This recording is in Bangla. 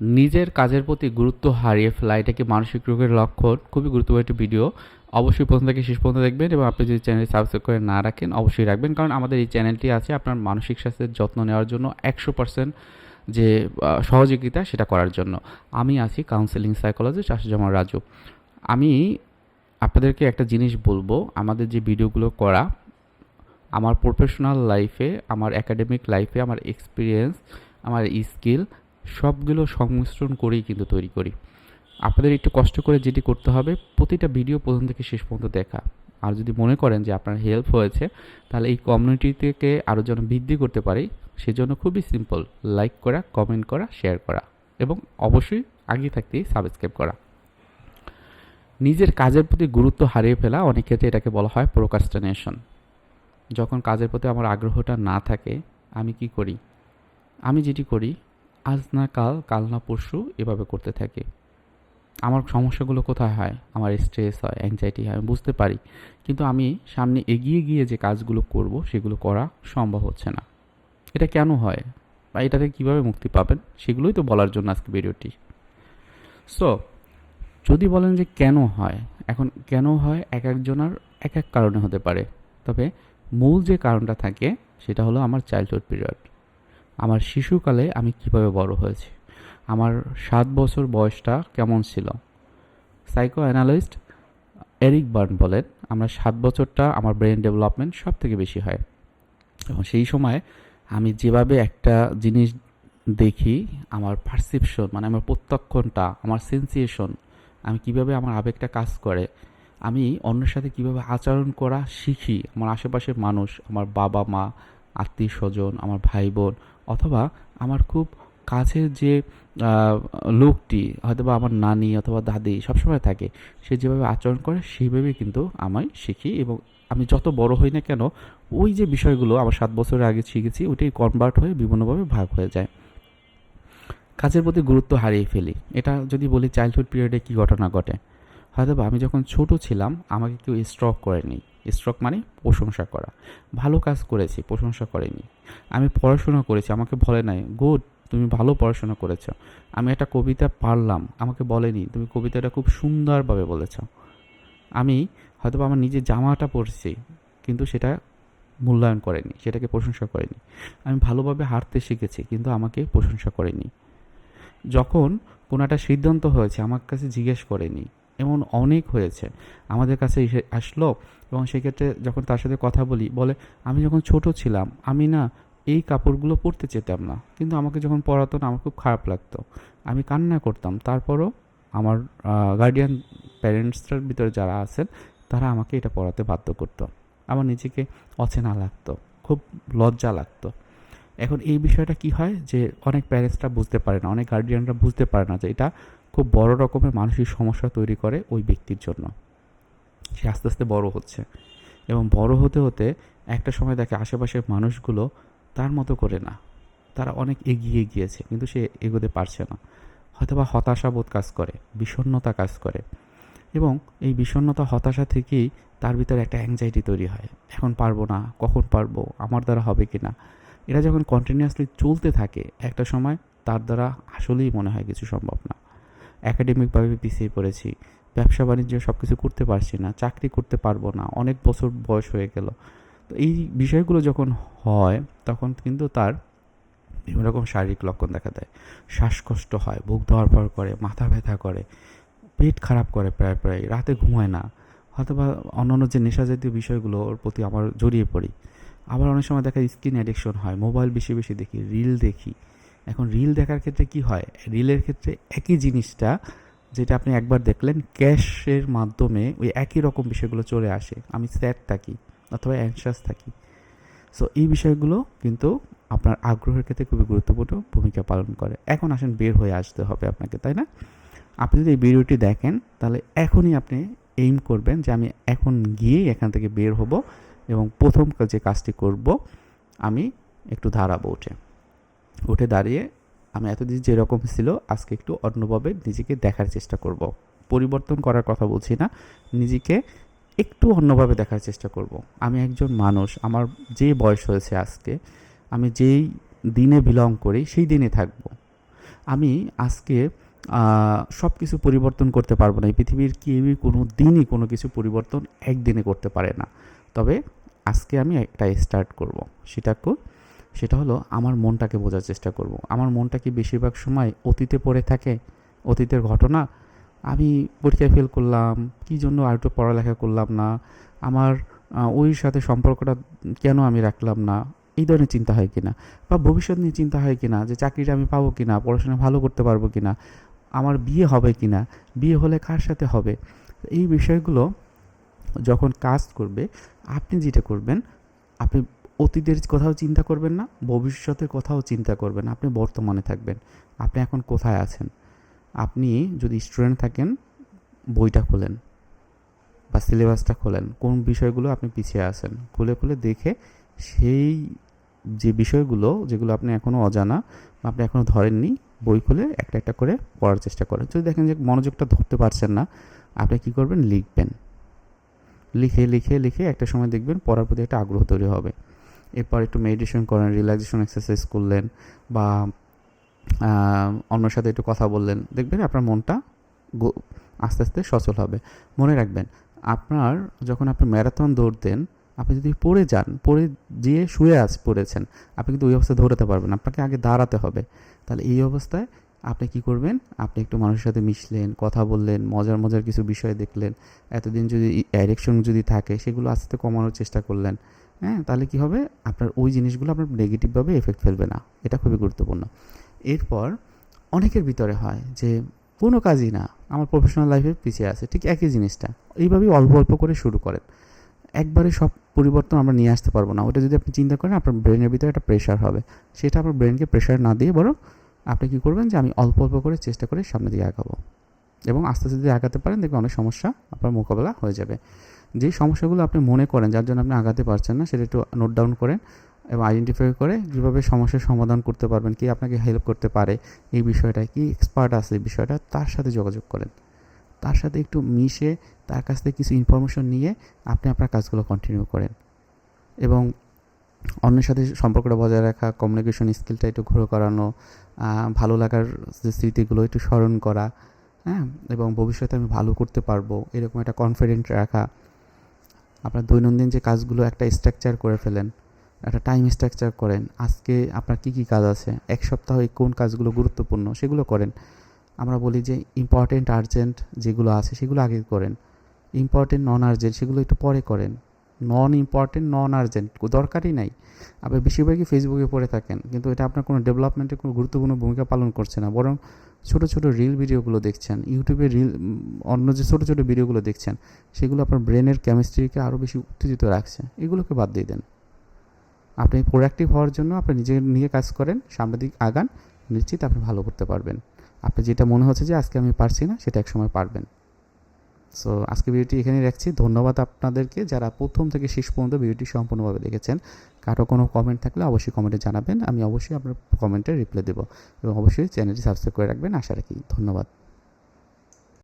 নিজের কাজের প্রতি গুরুত্ব হারিয়ে ফেলা এটা কি মানসিক রোগের লক্ষণ? খুবই গুরুত্বপূর্ণ একটি ভিডিও অবশ্যই প্রথম থেকে শেষ পর্যন্ত দেখবেন এবং আপনি যদি চ্যানেল সাবস্ক্রাইব করে না রাখেন, অবশ্যই রাখবেন। কারণ আমাদের এই চ্যানেলটি আছে আপনার মানসিক স্বাস্থ্যের যত্ন নেওয়ার জন্য একশো পার্সেন্ট যে সহযোগিতা সেটা করার জন্য। আমি আছি কাউন্সেলিং সাইকোলজিস্ট আশুজামান রাজু। আমি আপনাদেরকে একটা জিনিস বলব। আমাদের যে ভিডিওগুলো করা, আমার প্রফেশনাল লাইফে আমার একাডেমিক লাইফে আমার এক্সপিরিয়েন্স আমার স্কিল সবগুলো সংমিশ্রণ করেই কিন্তু তৈরি করি। আপনাদের একটু কষ্ট করে যেটি করতে হবে, প্রতিটা ভিডিও প্রথম থেকে শেষ পর্যন্ত দেখা। আর যদি মনে করেন যে আপনার হেল্প হয়েছে, তাহলে এই কমিউনিটি থেকে আরও যেন বৃদ্ধি করতে পারি, সেজন্য খুবই সিম্পল লাইক করা কমেন্ট করা শেয়ার করা। এবং অবশ্যই আগে থাকতেই সাবস্ক্রাইব করা। নিজের কাজের প্রতি গুরুত্ব হারিয়ে ফেলা অনেক ক্ষেত্রে এটাকে বলা হয় প্রোকাস্টিনেশন যখন কাজের প্রতি আমার আগ্রহটা না থাকে, আমি কি করি? আমি যেটি করি আজ না কাল কাল না পরশু এভাবে করতে থাকি। আমার সমস্যাগুলো কোথায় হয়? আমার স্ট্রেস হয় অ্যাংজাইটি হয়, আমি বুঝতে পারি। কিন্তু আমি সামনে এগিয়ে গিয়ে যে কাজগুলো করব, সেগুলো করা সম্ভব হচ্ছে না। এটা কেন হয়? বা এটা থেকে কীভাবে মুক্তি পাবেন? সেগুলোই তো বলার জন্য আজকে ভিডিওটি। সো যদি বলেন যে কেন হয়? এখন কেন হয়? এক একজনের এক এক কারণে হতে পারে। তবে মূল যে কারণটা থাকে, সেটা হলো আমার চাইল্ডহুড পিরিয়ড আমার শিশুকালে আমি কীভাবে বড় হয়েছি? আমার সাত বছর বয়সটা কেমন ছিল? সাইকো অ্যানালিস্ট এরিক বার্ন বলেন, আমরা সাত বছরটা আমার ব্রেন ডেভেলপমেন্ট সব থেকে বেশি হয়। এবং সেই সময় আমি যেভাবে একটা জিনিস দেখি, আমার পারসেপশন মানে আমার প্রত্যক্ষণটা, আমার সেন্সিয়েশন আমি কীভাবে আমার আবেগটা কাজ করে, আমি অন্যের সাথে কীভাবে আচরণ করা শিখি। আমার আশেপাশের মানুষ, আমার বাবা মা আত্মীয় স্বজন আমার ভাই বোন অথবা আমার খুব কাছের যে লোকটি হয়তো বা আমার নানি অথবা দাদি সবসময় থাকে, সে যেভাবে আচরণ করে সেইভাবেই কিন্তু আমি শিখি এবং আমি যত বড় হই না কেন, ওই যে বিষয়গুলো আমার সাত বছরের আগে শিখেছি, ওইটাই কনভার্ট হয়ে বিভিন্নভাবে ভাগ হয়ে যায়। কাজের প্রতি গুরুত্ব হারিয়ে ফেলি। এটা যদি বলি চাইল্ডহুড পিরিয়ডে কী ঘটনা ঘটে? হয়তো আমি যখন ছোট ছিলাম, আমাকে কেউ স্ট্রক করেনি। স্ট্রক মানে প্রশংসা করা। ভালো কাজ করেছি, প্রশংসা করেনি। আমি পড়াশোনা করেছি, আমাকে বলে নাই, গুড, তুমি ভালো পড়াশোনা করেছ। আমি একটা কবিতা পারলাম, আমাকে বলেনি, তুমি কবিতাটা খুব সুন্দরভাবে বলেছ। আমি হয়তো আমার নিজের জামাটা পরছি, কিন্তু সেটা মূল্যায়ন করেনি, সেটাকে প্রশংসা করেনি। আমি ভালোভাবে হাঁটতে শিখেছি, কিন্তু আমাকে প্রশংসা করেনি। যখন কোনো একটা সিদ্ধান্ত হয়েছে, আমার কাছে জিজ্ঞেস করেনি এমন অনেক হয়েছে। আমাদের কাছে এসে আসলো এবং সেক্ষেত্রে যখন তার সাথে কথা বলি, বলে, আমি যখন ছোট ছিলাম, আমি না এই কাপড়গুলো পরতে চেতাম না। কিন্তু আমাকে যখন পরাতো না, আমার খুব খারাপ লাগতো। আমি কান্না করতাম। তারপরও আমার গার্ডিয়ান প্যারেন্টসটার ভিতরে যারা আছেন, তারা আমাকে এটা পড়াতে বাধ্য করতো। আমার নিজেকে অচেনা লাগতো। খুব লজ্জা লাগতো। এখন এই বিষয়টা কি হয় যে অনেক প্যারেন্টসরা বুঝতে পারে না, অনেক গার্ডিয়ানরা বুঝতে পারে না যে এটা খুব বড় রকমের মানসিক সমস্যা তৈরি করে ওই ব্যক্তির জন্য। সে আস্তে আস্তে বড় হচ্ছে এবং বড় হতে হতে একটা সময় দেখে আশেপাশের মানুষগুলো তার মতো করে না। তারা অনেক এগিয়ে গিয়েছে কিন্তু সে এগোতে পারছে না। হয়তোবা হতাশাবোধ কাজ করে, বিষণ্ণতা কাজ করে এবং এই বিষণ্ণতা, হতাশা থেকেই তার ভিতরে একটা অ্যাংজাইটি তৈরি হয়। এখন পারব না, কখন পারব, আমার দ্বারা হবে কি না এটা যখন কন্টিনিউয়াসলি চলতে থাকে, একটা সময় তার দ্বারা আসলেই মনে হয় কিছু সম্ভব না। একাডেমিকভাবে পিছিয়ে পড়েছি, ব্যবসা বাণিজ্য সব কিছু করতে পারছি না, চাকরি করতে পারব না, অনেক বছর বয়স হয়ে গেল। তো এই বিষয়গুলো যখন হয়, তখন কিন্তু তার বিভিন্ন রকম শারীরিক লক্ষণ দেখা দেয়। শ্বাসকষ্ট হয়, বুক ধরপর করে, মাথা ব্যথা করে, পেট খারাপ করে প্রায় প্রায়, রাতে ঘুমায় না। হয়তো বা অন্যান্য যে নেশা জাতীয় বিষয়গুলো ওর প্রতি আমার জড়িয়ে পড়ি আবার অনেক সময় দেখা স্ক্রিন অ্যাডিকশন হয়। মোবাইল বেশি বেশি দেখি রিল দেখি। এখন রিল দেখার ক্ষেত্রে কি হয়? রিলের ক্ষেত্রে একই জিনিসটা যেটা আপনি একবার দেখলেন ক্যাশের মাধ্যমে ওই একই রকম বিষয়গুলো চলে আসে। আমি স্যাড থাকি অথবা অ্যাংশাস থাকি। সো এই বিষয়গুলো কিন্তু আপনার আগ্রহের ক্ষেত্রে খুবই গুরুত্বপূর্ণ ভূমিকা পালন করে। এখন আসেন, বের হয়ে আসতে হবে আপনাকে, তাই না? আপনি যদি এই ভিডিওটি দেখেন, তাহলে এখনই আপনি এইম করবেন যে আমি এখন গিয়েই এখান থেকে বের হব। এবং প্রথম যে কাজটি করব, আমি একটু দাঁড়াবো উঠে। উঠে দাঁড়িয়ে আমি এতদিন যেরকম ছিল, আজকে একটু অন্যভাবে নিজেকে দেখার চেষ্টা করব। পরিবর্তন করার কথা বলছি না, নিজেকে একটু অন্যভাবে দেখার চেষ্টা করব। আমি একজন মানুষ, আমার যে বয়স হয়েছে আজকে, আমি যেই দিনে বিলং করি, সেই দিনে থাকব। আমি আজকে সব কিছু পরিবর্তন করতে পারব না। এই পৃথিবীর কেউই কোনো দিনই কোনো কিছু পরিবর্তন একদিনে করতে পারে না। তবে আজকে আমি একটা স্টার্ট করব। সেটা সেটা হলো আমার মনটাকে বোঝার চেষ্টা করব। আমার মনটা কি বেশিরভাগ সময় অতীতে পড়ে থাকে? অতীতের ঘটনা? আমি পরীক্ষায় ফেল করলাম, কী জন্য আর একটু পড়ালেখা করলাম না? আমার ওই সাথে সম্পর্কটা কেন আমি রাখলাম না? এই ধরনের চিন্তা হয় কিনা? বা ভবিষ্যৎ নিয়ে চিন্তা হয় কিনা? যে চাকরিটা আমি পাবো কিনা? পড়াশোনা ভালো করতে পারব কিনা? আমার বিয়ে হবে কিনা? বিয়ে হলে কার সাথে হবে? এই বিষয়গুলো যখন কাজ করবে, আপনি যেটা করবেন, আপনি অতীতের কথাও চিন্তা করবেন না, ভবিষ্যতের কথাও চিন্তা করবেন আপনি বর্তমানে থাকবেন। আপনি এখন কোথায় আছেন? আপনি যদি স্টুডেন্ট থাকেন, বইটা খোলেন বা সিলেবাসটা খোলেন, কোন বিষয়গুলো আপনি পিছিয়ে আছেন, খুলে খুলে দেখে সেই যে বিষয়গুলো যেগুলো আপনি এখনও অজানা বা আপনি এখনও ধরেননি, বই খুলে একটা একটা করে পড়ার চেষ্টা করেন। যদি দেখেন যে মনোযোগটা ধরতে পারছেন না, আপনি কি করবেন? লিখবেন। লিখে লিখে লিখে একটা সময় দেখবেন পড়ার প্রতি একটা আগ্রহ তৈরি হবে। এরপর একটু মেডিটেশন করেন রিল্যাক্সেশন এক্সারসাইজ করলেন বা অন্যর সাথে একটু কথা বললেন, দেখবেন আপনার মনটা আস্তে আস্তে সচল হবে। মনে রাখবেন, আপনার যখন আপনি ম্যারাথন দৌড়তেন, আপনি যদি পড়ে যান, পড়ে যেয়ে শুয়ে আস পড়েছেন, আপনি কিন্তু ওই অবস্থায় দৌড়াতে পারবেন আপনাকে আগে দাঁড়াতে হবে। তাহলে এই অবস্থায় আপনি কি করবেন? আপনি একটু মানুষের সাথে মিশলেন, কথা বললেন, মজার মজার কিছু বিষয় দেখলেন। এতদিন যদি অ্যাডিকশন যদি থাকে, সেগুলো আস্তে আস্তে কমানোর চেষ্টা করলেন হ্যাঁ? তাহলে কি হবে? আপনার ওই জিনিসগুলো আপনার নেগেটিভভাবে এফেক্ট ফেলবে না। এটা খুবই গুরুত্বপূর্ণ। এরপর অনেকের ভিতরে হয় যে, কোনো কাজই না, আমার প্রফেশনাল লাইফে পিছিয়ে আছে, ঠিক একই জিনিসটা। এইভাবেই অল্প অল্প করে শুরু করেন। একবারে সব পরিবর্তন আমরা নিয়ে আসতে পারব না। ওটা যদি আপনি চিন্তা করেন, আপনার ব্রেনের ভিতরে একটা প্রেশার হবে। সেটা আপনার ব্রেনকে প্রেশার না দিয়ে বরং আপনি কী করবেন যে আমি অল্প অল্প করে চেষ্টা করে সামনের দিকে আগাবো। এবং আস্তে আস্তে যদি আগাতে পারেন দেখবেন অনেক সমস্যা আপনার মোকাবেলা হয়ে যাবে। যেই সমস্যাগুলো আপনি মনে করেন যার জন্য আপনি আগাতে পারছেন না সেটা একটু নোট ডাউন করেন এবং আইডেন্টিফাই করে কীভাবে সমস্যার সমাধান করতে পারবেন, কি আপনাকে হেল্প করতে পারে, এই বিষয়টা কি এক্সপার্ট আছে এই বিষয়টা তার সাথে যোগাযোগ করেন। তার সাথে একটু মিশে তার কাছ থেকে কিছু ইনফরমেশন নিয়ে আপনি আপনার কাজগুলো কন্টিনিউ করেন। এবং অন্যের সাথে সম্পর্কটা বজায় রাখা কমিউনিকেশন স্কিলটা একটু ঘুরে করানো ভালো লাগার যে স্মৃতিগুলো একটু স্মরণ করা হ্যাঁ? এবং ভবিষ্যতে আমি ভালো করতে পারব, এরকম একটা কনফিডেন্ট রাখা। আপনার দৈনন্দিন যে কাজগুলো একটা স্ট্রাকচার করে ফেলেন, একটা টাইম স্ট্রাকচার করেন, আজকে আপনার কি কি কাজ আছে, এক সপ্তাহে কোন কাজগুলো গুরুত্বপূর্ণ, সেগুলো করেন। আমরা বলি যে ইম্পর্টেন্ট আর্জেন্ট যেগুলো আছে সেগুলো আগে করেন ইম্পর্টেন্ট নন আর্জেন্ট সেগুলো একটু পরে করেন। নন ইম্পর্টেন্ট নন আর্জেন্ট দরকারই নাই। আপনি বেশিরভাগই ফেসবুকে পড়ে থাকেন, কিন্তু এটা আপনার কোনো ডেভেলপমেন্টে কোনো গুরুত্বপূর্ণ ভূমিকা পালন করছে না, বরং ছোটো ছোটো রিল ভিডিওগুলো দেখছেন ইউটিউবে রিল অন্য যে ছোটো ছোটো ভিডিওগুলো দেখছেন, সেগুলো আপনার ব্রেনের কেমিস্ট্রিকে আরও বেশি উত্তেজিত রাখছে। এগুলোকে বাদ দিয়ে দেন। আপনি প্রোডাক্টিভ হওয়ার জন্য আপনি নিজে নিয়ে কাজ করেন, সামনের দিক আগান, নিশ্চিত আপনি ভালো করতে পারবেন। আপনি যেটা মনে হচ্ছে যে আজকে আমি পারছি না, সেটা একসময় পারবেন। সো আজকে ভিডিওটি এখানেই রাখছি। ধন্যবাদ আপনাদেরকে যারা প্রথম থেকে শেষ পর্যন্ত ভিডিওটি সম্পূর্ণভাবে দেখেছেন। কারও কোনো কমেন্ট থাকলে অবশ্যই কমেন্টে জানাবেন। আমি অবশ্যই আপনার কমেন্টে রিপ্লাই দেবো এবং অবশ্যই চ্যানেলটি সাবস্ক্রাইব করে রাখবেন। আশা রাখি ধন্যবাদ।